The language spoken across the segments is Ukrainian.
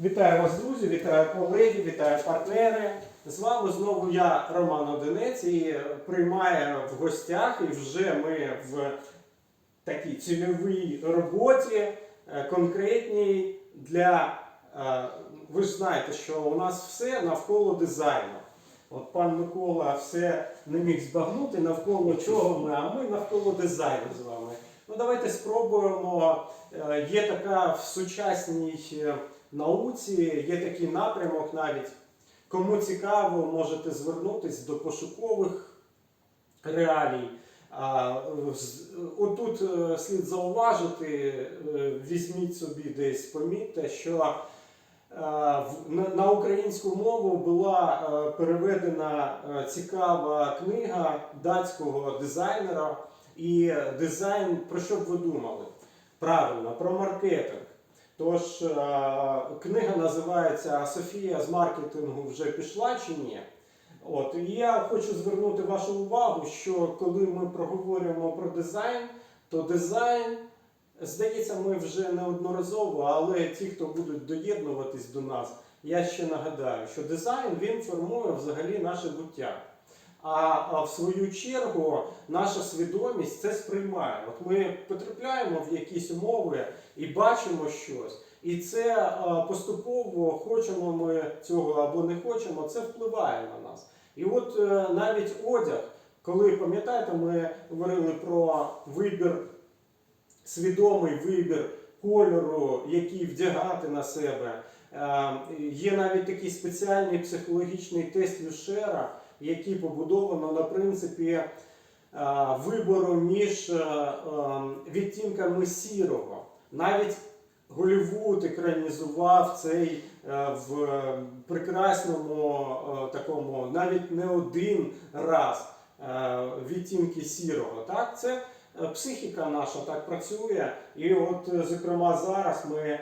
Вітаю вас, друзі, вітаю колеги, вітаю партнери. З вами знову я, Роман Одинець, і приймаю в гостях, і вже ми в такій цільовій роботі, е, конкретній для. е, Ви ж знаєте, що у нас все навколо дизайну. От пан Микола все не міг збагнути, навколо чого ми, а ми навколо дизайну з вами. Ну давайте спробуємо. Е, Є така в сучасній науці, є такий напрямок навіть. Кому цікаво, можете звернутися до пошукових реалій. Отут е, слід зауважити, е, візьміть собі десь, помітьте, що е, на- українську мову була переведена цікава книга датського дизайнера. І дизайн, про що б ви думали? Правильно, про маркетинг. Тож е, книга називається Софія з маркетингу вже пішла чи ні? От і я хочу звернути вашу увагу, що коли ми проговорюємо про дизайн, то дизайн, здається, ми вже неодноразово, але ті, хто будуть доєднуватись до нас, я ще нагадаю, що дизайн він формує взагалі наше буття. А, в свою чергу наша свідомість це сприймає. От ми потрапляємо в якісь умови і бачимо щось. І це поступово, хочемо ми цього або не хочемо, це впливає на нас. І от е, навіть одяг, коли пам'ятаєте, ми говорили про вибір, свідомий вибір кольору, який вдягати на себе. Е, Є навіть такий спеціальний психологічний тест Люшера, який побудовано на принципі е, вибору між е, е, відтінками сірого. Навіть Голівуд екранізував цей в прекрасному такому, навіть не один раз відтінки сірого. Так? Це психіка наша так працює. І от, зокрема, зараз ми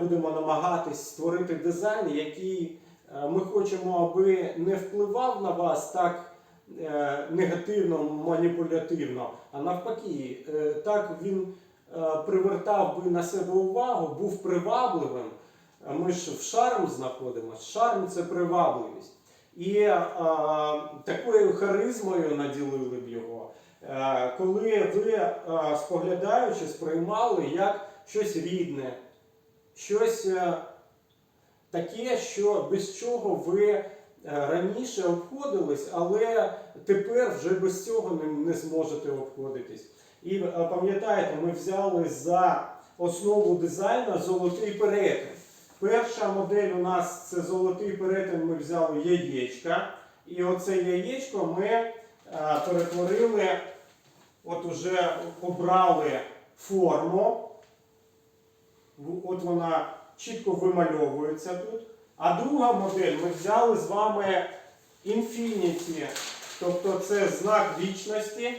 будемо намагатись створити дизайн, який ми хочемо, аби не впливав на вас так е, негативно, маніпулятивно, а навпаки, е, так він е, привертав би на себе увагу, був привабливим. Е, Ми ж в шарм знаходимося. Шарм це привабливість. І е, такою харизмою наділили б його, е, коли ви, е, споглядаючи, сприймали як щось рідне, щось е, таке, що без чого ви е, раніше обходились, але тепер вже без цього не, зможете обходитись. І е, пам'ятаєте, ми взяли за основу дизайну золотий перетин. Перша модель у нас це золотий перетин, ми взяли яєчка. І оце яєчко ми е, перетворили, от уже обрали форму. От вона чітко вимальовується тут. А друга модель ми взяли з вами Infinity, тобто це знак вічності.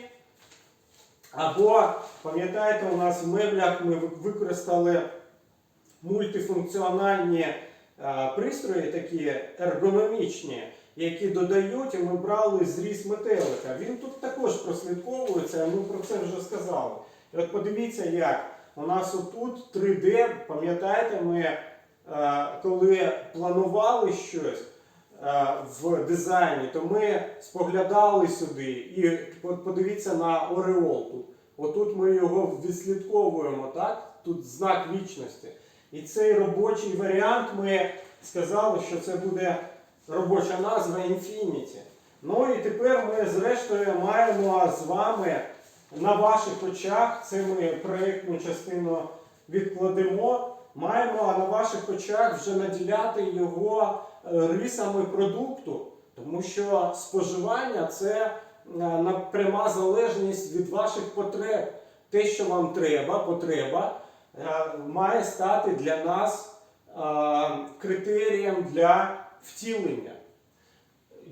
Або, пам'ятаєте, у нас в меблях ми використали мультифункціональні е, пристрої, такі ергономічні, які додають, і ми брали зріз метелика. Він тут також прослідковується, ми про це вже сказали. І от подивіться, як у нас отут 3D, пам'ятаєте, ми е, коли планували щось е, в дизайні, то ми споглядали сюди і подивіться на Ореол тут. Отут ми його відслідковуємо, так? Тут знак вічності. І цей робочий варіант ми сказали, що це буде робоча назва Infinity. Ну і тепер ми зрештою маємо з вами на ваших очах, це ми проєктну частину відкладемо, маємо на ваших очах вже наділяти його е, рисами продукту, тому що споживання це е, пряма залежність від ваших потреб. Те, що вам треба, потреба, е, має стати для нас критерієм для втілення.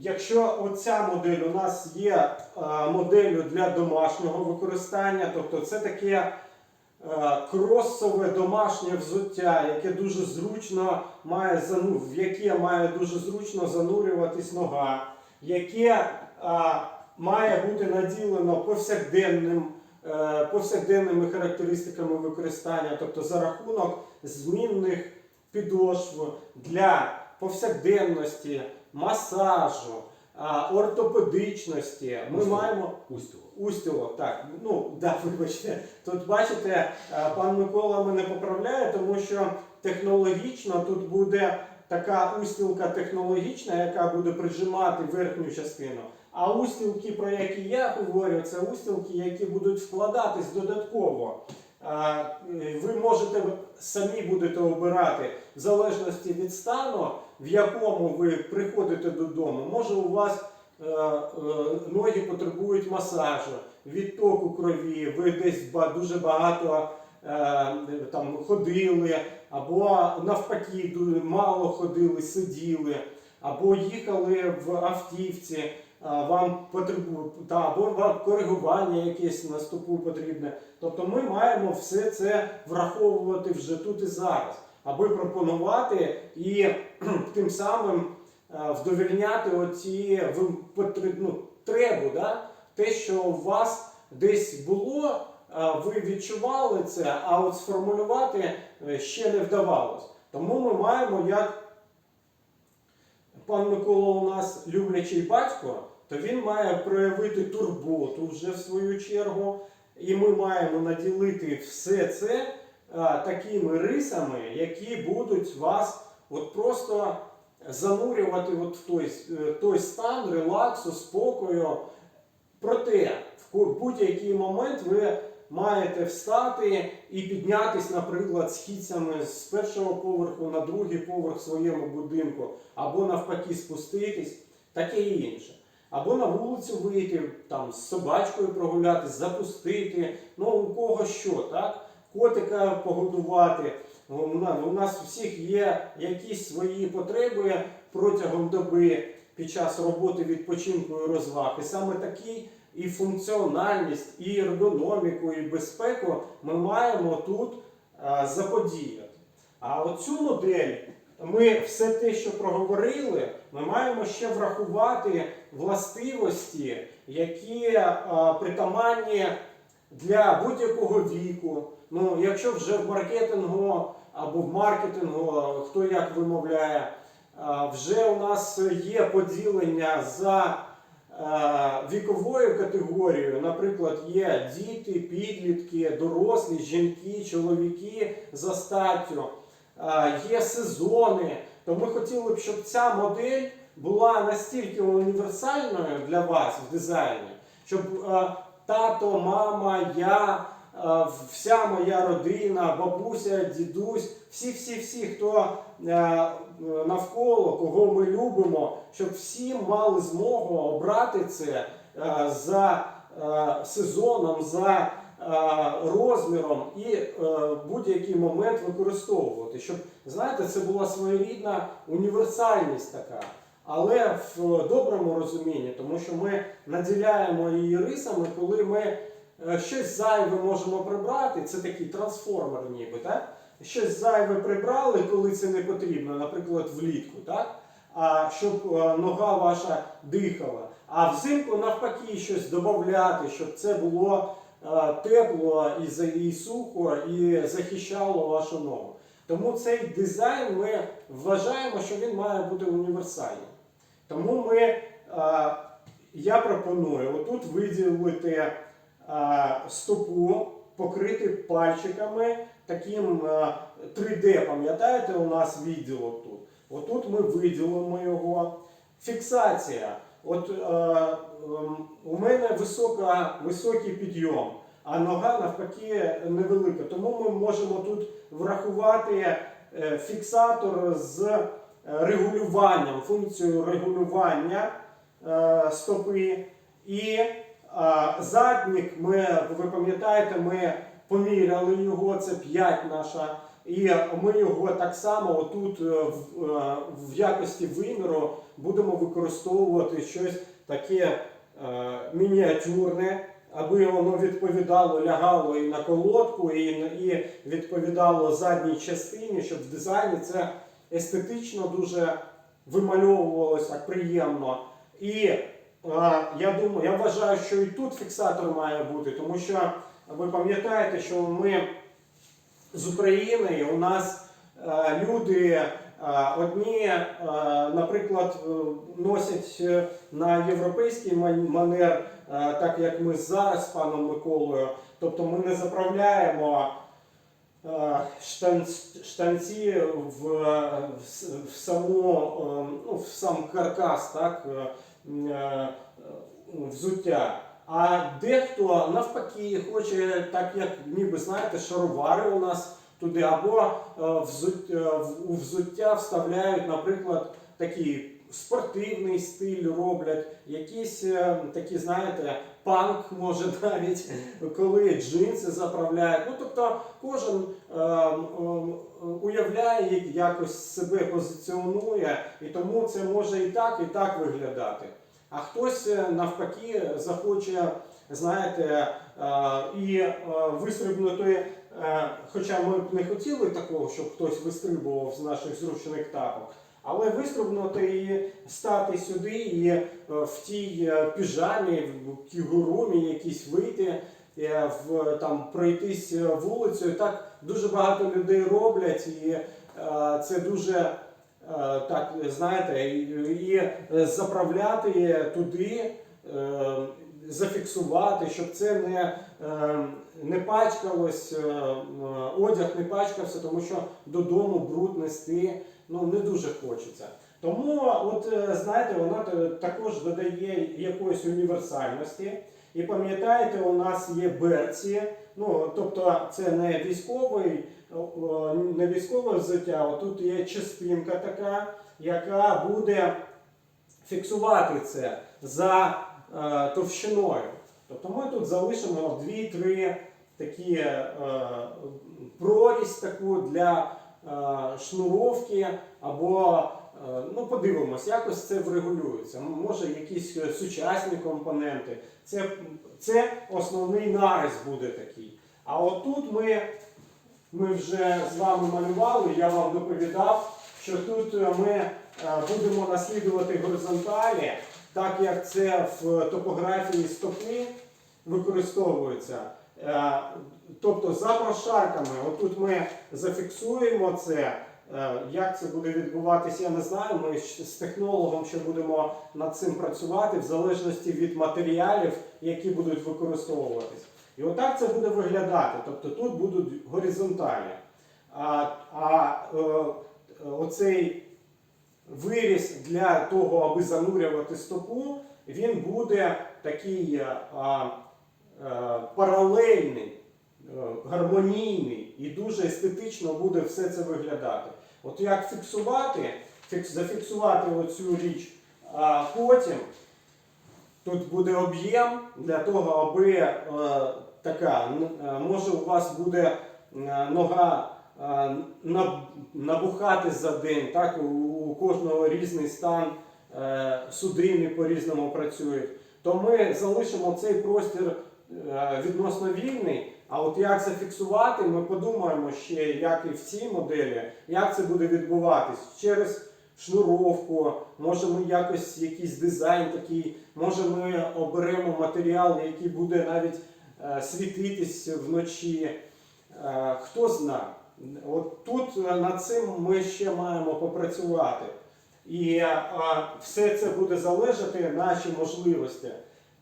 Якщо оця модель у нас є е, моделлю для домашнього використання, тобто це таке е, кросове домашнє взуття, яке дуже зручно має зану- в яке має дуже зручно занурюватись нога, яке е, має бути наділено повсякденним, повсякденними характеристиками використання, тобто за рахунок змінних підошву для повсякденності, масажу, ортопедичності. Ми Устілок. маємо Устіло. Устілок, так. Ну, да, вибачте. Тут бачите, е, пан Микола мене поправляє, тому що технологічно тут буде така устілка технологічна, яка буде прижимати верхню частину. А устілки, про які я говорю, це устілки, які будуть вкладатись додатково. Е, Ви можете самі будете обирати в залежності від стану, в якому ви приходите додому. Може у вас е, е, ноги потребують масажу, відтоку крові, ви десь дуже багато е, там ходили, або навпаки мало ходили, сиділи, або їхали в автівці, е, вам потребує, та, або вам коригування якесь на стопу потрібне. Тобто ми маємо все це враховувати вже тут і зараз, аби пропонувати і тим самим е, вдовільняти оці ну, требу, да? те, що у вас десь було, е, ви відчували це, а от сформулювати е, ще не вдавалось. Тому ми маємо, як пан Микола у нас люблячий батько, то він має проявити турботу вже в свою чергу. І ми маємо наділити все це такими рисами, які будуть вас от просто занурювати от в той, е, той стан релаксу, спокою. Проте в будь-який момент ви маєте встати і піднятись, наприклад, східцями з першого поверху на другий поверх своєму будинку, або навпаки спуститись, таке і інше. Або на вулицю вийти, там з собачкою прогулятись, запустити, ну у кого що, так? Котика погодувати. У нас у всіх є якісь свої потреби протягом доби під час роботи відпочинку і розваг. І саме такий і функціональність, і ергономіку, і безпеку ми маємо тут заподіяти. А оцю модель ми все те, що проговорили, ми маємо ще врахувати властивості, які притаманні для будь-якого віку. Ну, якщо вже в маркетингу або в маркетингу, хто як вимовляє, вже у нас є поділення за віковою категорією, наприклад, є діти, підлітки, дорослі, жінки, чоловіки за статтю, є сезони. То ми хотіли б, щоб ця модель була настільки універсальною для вас в дизайні, щоб тато, мама, я, е, вся моя родина, бабуся, дідусь, всі-всі-всі, хто е, навколо, кого ми любимо, щоб всі мали змогу обрати це е, за сезоном, за розміром і будь-який момент використовувати. Щоб, знаєте, це була своєрідна універсальність така. Але в доброму розумінні, тому що ми наділяємо її рисами, коли ми е, щось зайве можемо прибрати, це такий трансформер, ніби, так? Щось зайве прибрали, коли це не потрібно, наприклад, влітку, так? А щоб е, нога ваша дихала. А взимку навпаки щось додати, щоб це було е, тепло і сухо, і захищало вашу ногу. Тому цей дизайн ми вважаємо, що він має бути універсальним. Тому ми, е, я пропоную отут виділити е, стопу, покрити пальчиками таким е, 3D, пам'ятаєте, у нас відділок тут. Отут ми виділимо його. Фіксація. От е, ем, у мене висока, високий підйом, а нога навпаки невелика. Тому ми можемо тут врахувати е, фіксатор з е, регулюванням, функцією регулювання е, стопи. І е, заднік, ми, ви пам'ятаєте, ми поміряли його, це 5 наша. І ми його так само отут е, в, якості виміру будемо використовувати щось таке мініатюрне, аби воно відповідало, лягало і на колодку, і відповідало задній частині, щоб в дизайні це естетично дуже вимальовувалося приємно. І е, я думаю, я вважаю, що і тут фіксатор має бути, тому що ви пам'ятаєте, що ми з України у нас е, люди е, одні, наприклад, носять на європейський манер, так як ми зараз з паном Миколою. Тобто ми не заправляємо е, штанц- штанці в, в, с- в саму, е, ну, в сам каркас, так, е, взуття. А дехто навпаки хоче, так як ніби знаєте, шаровари у нас туди, або у взуття вставляють, наприклад, такий спортивний стиль роблять, якісь е, такі, знаєте, панк може навіть, коли джинси заправляють. Ну тобто кожен е, м, уявляє, як якось себе позиціонує, і тому це може і так, і так виглядати. А хтось е, навпаки захоче, знаєте, е, і е, вистрибнути. е, Хоча ми б не хотіли такого, щоб хтось вистрибував з наших зручних тапок, але вистрибнути і стати сюди, і е, в тій е, піжамі, в кігурумі якісь вийти, е, в там пройтись вулицею. Так дуже багато людей роблять, і це дуже так, знаєте, і, заправляти туди, зафіксувати, щоб це не, не пачкалось, одяг не пачкався, тому що додому бруд нести ну, не дуже хочеться. Тому, от е, знаєте, вона також додає якоїсь універсальності. І пам'ятаєте, у нас є берці, ну тобто це не військовий, не військове взуття, тут є частинка така, яка буде фіксувати це за е, товщиною. Тобто ми тут залишимо 2-3 такі е, прорізь таку для шнуровки, або е, ну, подивимось, якось це врегулюється. Може, якісь е, сучасні компоненти. Це, це основний нарис буде такий. А отут ми, ми вже з вами малювали, я вам доповідав, що тут е, ми е, будемо наслідувати горизонталі, так як це в топографії стопи використовується. Е, Тобто за прошарками, отут ми зафіксуємо це. Е, Як це буде відбуватися, я не знаю. Ми з технологом ще будемо над цим працювати в залежності від матеріалів, які будуть використовуватись. І отак це буде виглядати. Тобто тут будуть горизонталі. А, а е, оцей виріз для того, аби занурювати стопу, він буде такий а, паралельний, е, гармонійний і дуже естетично буде все це виглядати. От як фіксувати, фікс, зафіксувати оцю річ, а потім тут буде об'єм для того, аби е, така, е, може у вас буде е, нога е, наб- набухати за день, так, у, кожного різний стан, е, судини по-різному працюють, то ми залишимо цей простір е, відносно вільний. А от як зафіксувати, ми подумаємо ще, як і в цій моделі, як це буде відбуватись через шнуровку, може ми якось якийсь дизайн такий, може ми оберемо матеріал, який буде навіть е, світитись вночі. Е, хто знає. От тут е, над цим ми ще маємо попрацювати. І е, все це буде залежати наші можливості.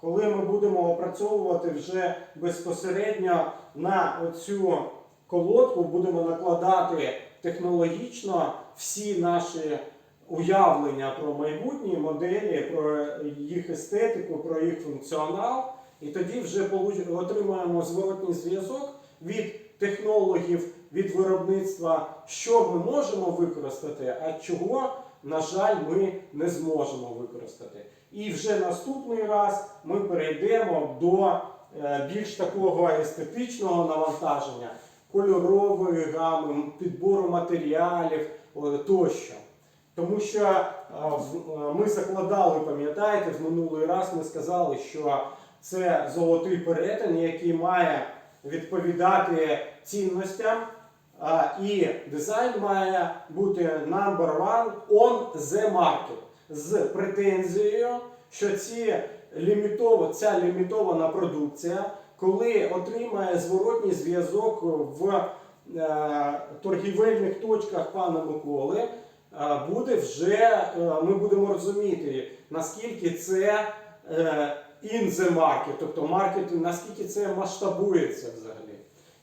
Коли ми будемо опрацьовувати вже безпосередньо на оцю колодку, будемо накладати технологічно всі наші уявлення про майбутні моделі, про їх естетику, про їх функціонал, і тоді вже отримаємо зворотній зв'язок від технологів, від виробництва, що ми можемо використати, а чого, на жаль, ми не зможемо використати. І вже наступний раз ми перейдемо до е, більш такого естетичного навантаження, кольорової гами, підбору матеріалів тощо. Тому що е, е, ми закладали, пам'ятаєте, в минулий раз ми сказали, що це золотий перетин, який має відповідати цінностям, і дизайн має бути number one on the market з претензією, що ці лімітово, ця лімітована продукція, коли отримає зворотній зв'язок в е, торгівельних точках пана Миколи е, буде вже, е, ми будемо розуміти, наскільки це е, in the market, тобто маркет, наскільки це масштабується взагалі.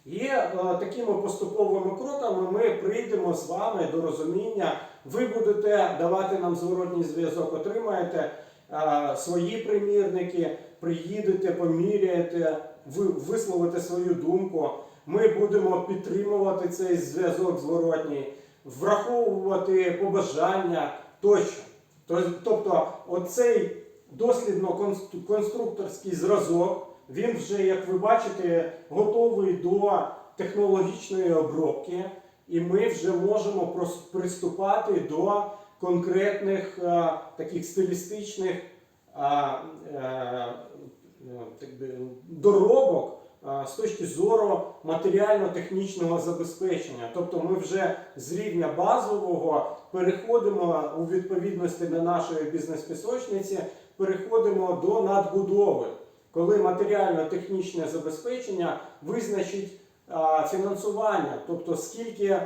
І е, такими поступовими кроками ми прийдемо з вами до розуміння. Ви будете давати нам зворотній зв'язок, отримаєте е, свої примірники, приїдете, поміряєте, ви висловите свою думку. Ми будемо підтримувати цей зв'язок зворотній, враховувати побажання тощо. Тобто, оцей дослідно-конструкторський зразок, він вже, як ви бачите, готовий до технологічної обробки, і ми вже можемо приступати до конкретних е, таких стилістичних е, е, доробок е, з точки зору матеріально-технічного забезпечення. Тобто ми вже з рівня базового переходимо у відповідності до нашої бізнес-пісочниці, переходимо до надбудови, коли матеріально-технічне забезпечення визначить фінансування, тобто скільки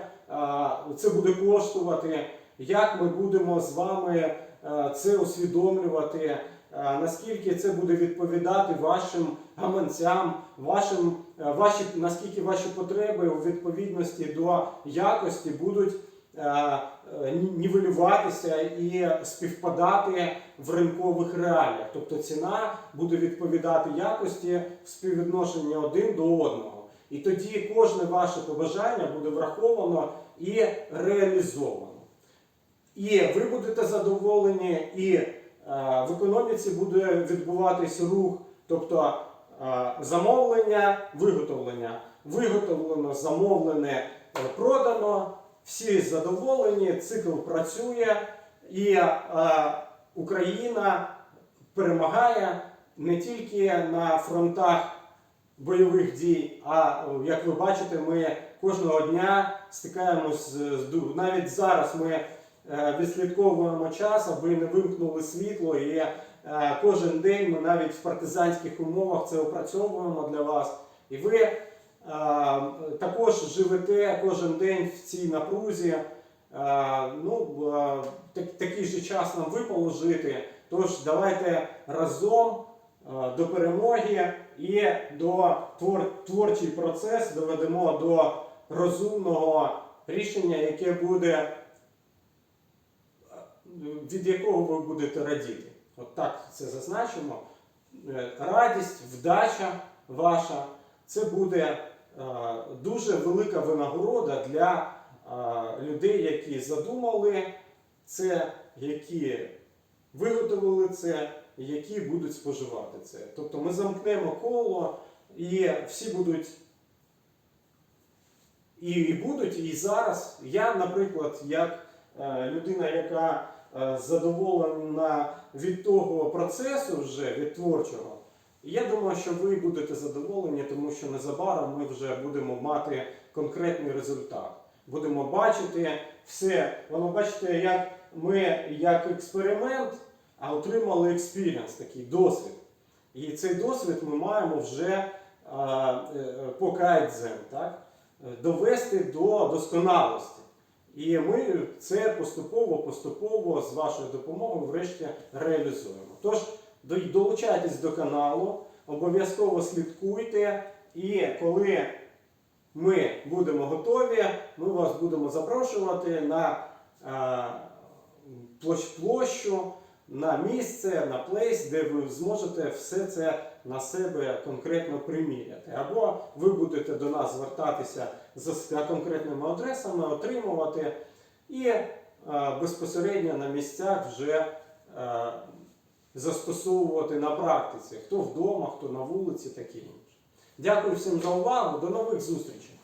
це буде коштувати, як ми будемо з вами а, це усвідомлювати, а, наскільки це буде відповідати вашим гаманцям, вашим, а, ваші, наскільки ваші потреби у відповідності до якості будуть е, нівелюватися і співпадати в ринкових реаліях. Тобто ціна буде відповідати якості в співвідношенні один до одного. І тоді кожне ваше побажання буде враховано і реалізовано. І ви будете задоволені, і е, в економіці буде відбуватись рух, тобто е, замовлення, виготовлення. Виготовлено, замовлене, е, продано, всі задоволені, цикл працює, і е, Україна перемагає не тільки на фронтах бойових дій. А як ви бачите, ми кожного дня стикаємось з, навіть зараз ми е, відслідковуємо час, аби не вимкнули світло. І е, кожен день ми навіть в партизанських умовах це опрацьовуємо для вас. І ви також живете кожен день в цій напрузі. Е, ну, е, так, такий же час нам випало жити. Тож давайте разом е, до перемоги і до твор, творчий процес доведемо до розумного рішення, яке буде, е, від якого ви будете радіти. От так це зазначимо. Е, Радість, вдача ваша це буде е, дуже велика винагорода для е, людей, які задумали це, які виготовили це, які будуть споживати це. Тобто ми замкнемо коло, і всі будуть. І, будуть, і зараз. Я, наприклад, як е, людина, яка е, задоволена від того процесу, вже від творчого, я думаю, що ви будете задоволені, тому що незабаром ми вже будемо мати конкретний результат. Будемо бачити все. Воно бачите, як ми як експеримент, а отримали експіріенс, такий досвід. І цей досвід ми маємо вже е, е, по кайдзен, так? е, довести до досконалості. І ми це поступово-поступово з вашою допомогою врешті реалізуємо. Тож долучайтесь до каналу, обов'язково слідкуйте, і коли ми будемо готові, ми вас будемо запрошувати на е, площу, на місце, на плейс, де ви зможете все це на себе конкретно приміряти. Або ви будете до нас звертатися за конкретними адресами, отримувати і е, безпосередньо на місцях вже е, застосовувати на практиці, хто вдома, хто на вулиці, таке інше. Дякую всім за увагу, до нових зустрічей!